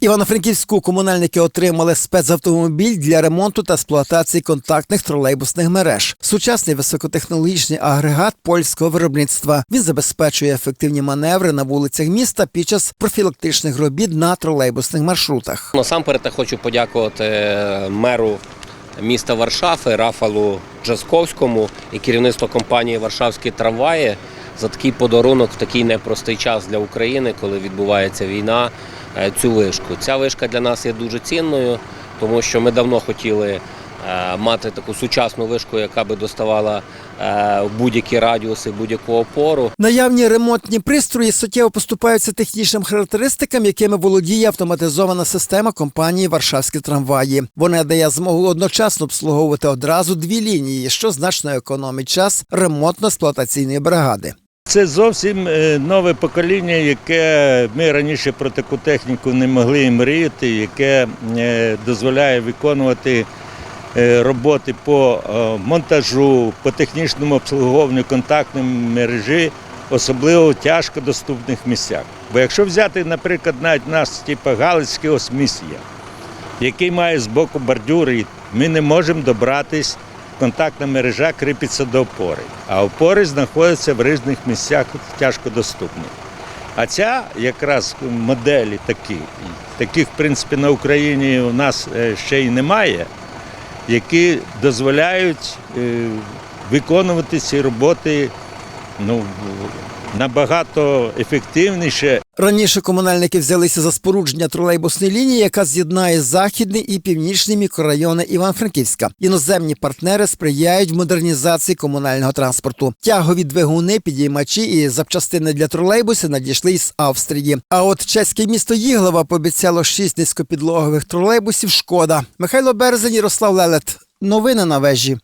Івано-Франківську комунальники отримали спецавтомобіль для ремонту та експлуатації контактних тролейбусних мереж. Сучасний високотехнологічний агрегат польського виробництва. Він забезпечує ефективні маневри на вулицях міста під час профілактичних робіт на тролейбусних маршрутах. Насамперед я хочу подякувати меру міста Варшави Рафалу Джасковському і керівництву компанії Варшавські трамваї за такий подарунок в такий непростий час для України, коли відбувається війна. Е, Цю вишку. Ця вишка для нас є дуже цінною, тому що ми давно хотіли е, мати таку сучасну вишку, яка би доставала е, будь-які радіуси, будь-яку опору. Наявні ремонтні пристрої суттєво поступаються технічним характеристикам, якими володіє автоматизована система компанії Варшавські трамваї. Вона дає змогу одночасно обслуговувати одразу дві лінії, що значно економить час ремонтно-експлуатаційної бригади. Це зовсім е, нове покоління, яке ми раніше про таку техніку не могли і мріяти, яке е, дозволяє виконувати е, роботи по монтажу, по технічному обслуговуванню контактної мережі, особливо в тяжко доступних місцях. Бо якщо взяти, наприклад, навіть нас, типу Галицький осмісія, який має з боку бордюри, ми не можемо добратись. Контактна мережа кріпиться до опори, а опори знаходяться в різних місцях тяжко доступних. А ця якраз моделі такі, таких, в принципі, на Україні у нас е, ще й немає, які дозволяють е, виконувати ці роботи ну, набагато ефективніше Раніше комунальники взялися за спорудження тролейбусної лінії, яка з'єднає західний і північний мікрорайони Івано-Франківська. Іноземні партнери сприяють модернізації комунального транспорту. Тягові двигуни, підіймачі і запчастини для тролейбусів надійшли із Австрії. А от чеське місто Їглова пообіцяло шість низькопідлогових тролейбусів. Шкода. Михайло Березень, Ярослав Лелет. Новини на вежі.